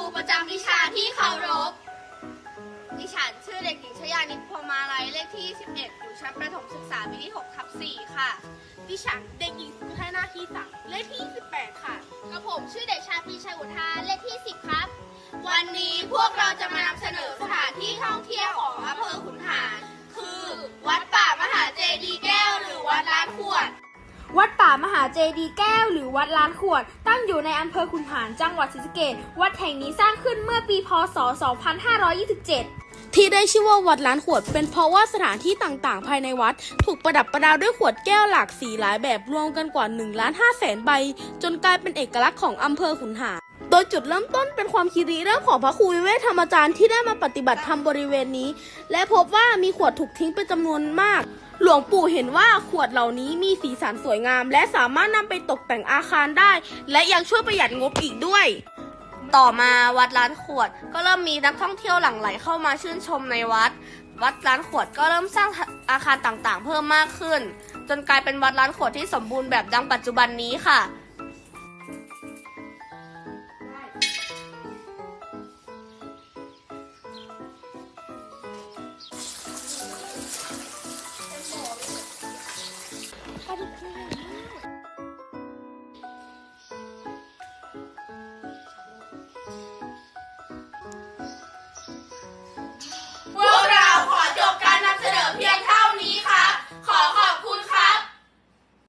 รูประจำวิชาที่เคารพ ดิฉันชื่อเด็กหญิงชยานิตพรหมาลัยเลขที่ 11 อยู่ชั้นประถมศึกษาปีที่6ทับ4ค่ะ ดิฉันเด็กหญิงสุธานาคีสังเลขที่28ค่ะกระผมชื่อเด็กชายพีชัยอุทาเลขที่ 10 ครับ วันนี้พวกเราจะมา วัดป่ามหาเจดีย์แก้วหรือวัดล้านขวด ตั้งอยู่ในอำเภอขุนหารจังหวัดศรีสะเกษวัดแห่งนี้สร้างขึ้นเมื่อปีพศ 2527ที่ได้ชื่อว่าวัดล้านขวด เป็นเพราะว่าสถานที่ต่างๆ ภายในวัด ถูกประดับประดาด้วยขวดแก้วหลากสีหลายแบบรวมกันกว่า1ล้าน5แสนใบ จนกลายเป็นเอกลักษณ์ของอำเภอขุนหาร โดยจุดเริ่มต้นเป็นความคิดริเริ่มของพระครูวิเวศธรรมจารย์ที่ได้มาปฏิบัติธรรมบริเวณนี้ และพบว่ามีขวดถูกทิ้งเป็นจำนวนมาก หลวงปู่เห็นว่าขวดเหล่านี้มีสีสันสวยงาม และสามารถนำไปตกแต่งอาคารได้ และยังช่วยประหยัดงบอีกด้วย ต่อมาวัดล้านขวดก็เริ่มมีนักท่องเที่ยวหลั่งไหลเข้ามาชื่นชมในวัด วัดล้านขวดก็เริ่มสร้างอาคารต่างๆ เพิ่มมากขึ้น จนกลายเป็นวัดล้านขวดที่สมบูรณ์แบบดังปัจจุบันนี้ค่ะ Hello, please.